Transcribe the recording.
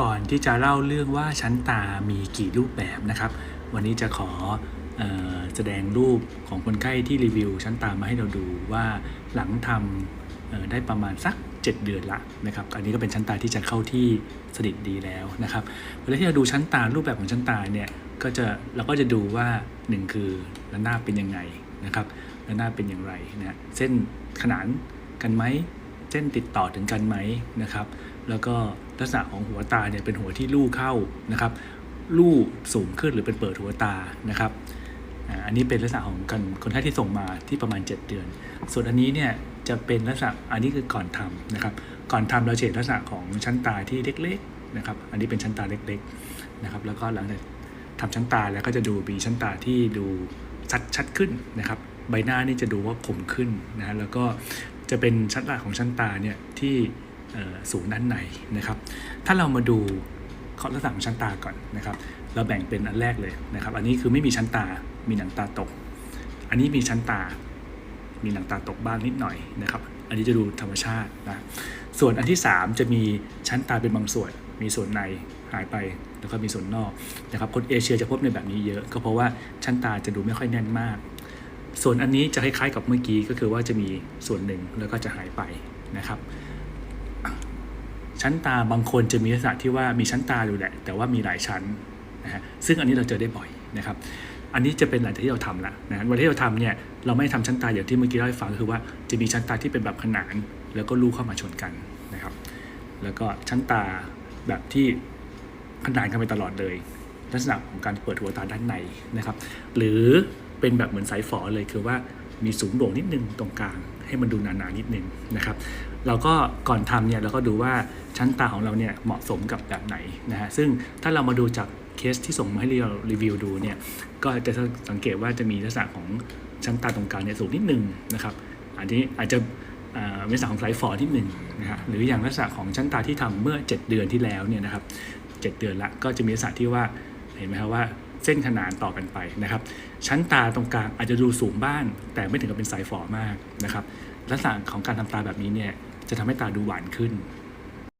ก่อนที่จะเล่าเรื่องว่าชั้นตามีกี่รูปแบบนะครับ วันนี้จะขอออแสดงรูปของคนไข้ที่รีวิว ชั้นตามาให้เราดูว่าหลังทำได้ประมาณสัก 7 เดือนละนะครับ อันนี้ก็เป็นชั้นตาที่จะเข้าที่สนิทดีแล้วนะครับเวลาที่เราดูชั้นตารูปแบบของชั้นตาเนี่ยก็จะเราก็จะดูว่าหนึ่งคือระนาบเป็นยังไงนะครับระนาบเป็นอย่างไรนะเส้นขนานกันไหม เส้นติดต่อถึงกันไหมนะครับ แล้วก็ลักษณะของหัวตาเนี่ยเป็นหัวที่ลู่เข้านะครับลู่สูงขึ้นหรือเป็นเปิดหัวตานะครับอันนี้เป็นลักษณะของคนคนไข้ที่ส่งมาที่ประมาณ 7 เดือน ส่วนอันนี้เนี่ยจะเป็นลักษณะอันนี้คือก่อนทำนะครับ ก่อนทำเราจะเห็นลักษณะของชั้นตาที่เล็กๆนะครับ อันนี้เป็นชั้นตาเล็กๆนะครับ แล้วก็หลังจากทำชั้นตาแล้วก็จะดูมีชั้นตาที่ดูชัดชัดขึ้นนะครับ ใบหน้านี่จะดูว่าคมขึ้นนะฮะแล้วก็ จะเป็นชั้นตาของชั้นตาเนี่ยที่สูงด้านในนะครับ ถ้าเรามาดูข้อลักษณะของชั้นตาก่อนนะครับ เราแบ่งเป็นอันแรกเลยนะครับ อันนี้คือไม่มีชั้นตา มีหนังตาตก อันนี้มีชั้นตา มีหนังตาตกบ้างนิดหน่อยนะครับ อันนี้จะดูธรรมชาตินะ ส่วนอันที่ 3 จะมีชั้นตาเป็นบางส่วน มีส่วนในหายไปแล้วก็มีส่วนนอกนะครับ คนเอเชียจะพบในแบบนี้เยอะ ก็เพราะว่าชั้นตาจะดูไม่ค่อยแน่นมาก ส่วนอันนี้จะคล้ายๆกับเมื่อกี้ก็คือว่าจะมีส่วนหนึ่งแล้วก็จะหายไปนะครับ ชั้นตาบางคนจะมีลักษณะที่ว่ามีชั้นตาอยู่แหละ แต่ว่ามีหลายชั้นนะฮะซึ่งอันนี้เราเจอได้บ่อยนะครับ อันนี้จะเป็นหลังจากที่เราทำละนะวันที่เราทำเนี่ยเราไม่ทำชั้นตาอย่างที่เมื่อกี้เล่าให้ฟังก็คือว่าจะมีชั้นตาที่เป็นแบบขนาน แล้วก็ลูกเข้ามาชนกันนะครับ แล้วก็ชั้นตาแบบที่ขนานกันไปตลอดเลย ลักษณะของการเปิดหัวตาด้านในนะครับ หรือ เป็นแบบเหมือนสายฝอเลยคือว่ามีสูงโด่งนิดนึงตรงกลาง ให้มันดูหนาๆนิดนึงนะครับเราก็ก่อนทำเนี่ยเราก็ดูว่าชั้นตาของเราเนี่ยเหมาะสมกับแบบไหนนะฮะซึ่งถ้าเรามาดูจากเคสที่ส่งมาให้เรารีวิวดูเนี่ยก็จะสังเกตว่าจะมีลักษณะของชั้นตาตรงกลางเนี่ยสูงนิดนึงนะครับอันนี้อาจจะเป็นลักษณะของสายฝอนิดนึงนะฮะหรืออย่างลักษณะของชั้นตาที่ทำเมื่อ 7 เดือนที่แล้วเนี่ยนะครับ7เดือนละก็จะมีลักษณะที่ว่าเห็นไหมครับว่า เส้นขนานต่อกันไปนะครับ ชั้นตาตรงกลางอาจจะดูสูงบ้าง แต่ไม่ถึงกับเป็นสายฝอมากนะครับ ลักษณะของการทำตาแบบนี้เนี่ยจะทำให้ตาดูหวานขึ้น